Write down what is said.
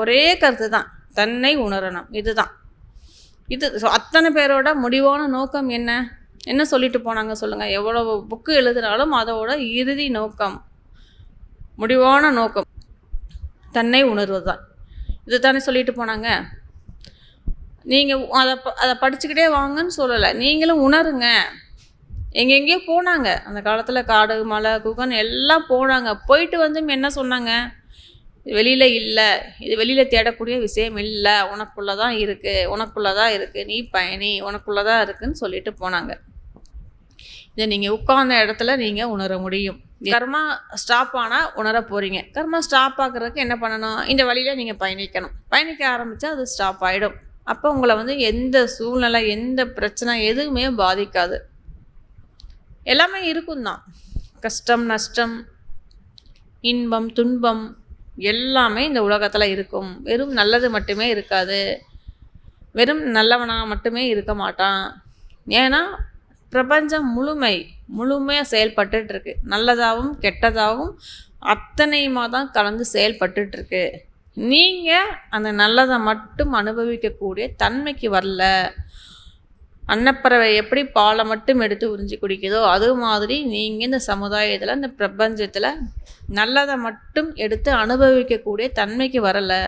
ஒரே கருத்து தான். தன்னை உணரணும். இதுதான். இது ஸோ அத்தனை பேரோட முடிவான நோக்கம் என்ன? என்ன சொல்லிட்டு போனாங்க சொல்லுங்கள் எவ்வளோ புக்கு எழுதினாலும் அதோட இறுதி நோக்கம். முடிவான நோக்கம். தன்னை உணர்வது தான். இது தானே சொல்லிட்டு போனாங்க. நீங்கள் அதை அதை படிச்சுக்கிட்டே வாங்கன்னு சொல்லலை. நீங்களும் உணருங்க. எங்கெங்கேயோ போனாங்க. அந்த காலத்தில் காடு மலை குகன் எல்லாம் போனாங்க. போயிட்டு வந்து என்ன சொன்னாங்க? இது வெளியில் இல்லை. இது வெளியில் தேடக்கூடிய விஷயம் இல்லை. உனக்குள்ளே தான் இருக்குது உனக்குள்ளே தான் இருக்குது நீ பயணி. உனக்குள்ளே தான் இருக்குதுன்னு சொல்லிட்டு போனாங்க. இதை நீங்கள் உட்கார்ந்த இடத்துல நீங்கள் உணர முடியும். கர்மா ஸ்டாப் ஆனால் உணர போகிறீங்க கர்மா ஸ்டாப் ஆகுறதுக்கு என்ன பண்ணணும்? இந்த வழியில் நீங்கள் பயணிக்கணும். பயணிக்க ஆரம்பித்தா அது ஸ்டாப் ஆகிடும் அப்போ உங்களை வந்து எந்த சூழ்நிலை எந்த பிரச்சனை எதுவுமே பாதிக்காது. எல்லாமே இருக்கும் தான் கஷ்டம் நஷ்டம் இன்பம் துன்பம் எல்லாமே இந்த உலகத்தில் இருக்கும். வெறும் நல்லது மட்டுமே இருக்காது. வெறும் நல்லவனாக மட்டுமே இருக்க மாட்டான். ஏன்னா பிரபஞ்சம் முழுமை முழுமையாக செயல்பட்டுருக்கு நல்லதாகவும் கெட்டதாகவும் அத்தனையுமா தான் கலந்து செயல்பட்டுருக்கு நீங்கள் அந்த நல்லதை மட்டும் அனுபவிக்கக்கூடிய தன்மைக்கு வரல. அன்னப்பறவை எப்படி பாலை மட்டும் எடுத்து உறிஞ்சி குடிக்குதோ அது மாதிரி நீங்கள் இந்த சமுதாயத்தில் இந்த பிரபஞ்சத்தில் நல்லதை மட்டும் எடுத்து அனுபவிக்கக்கூடிய தன்மைக்கு வரலை.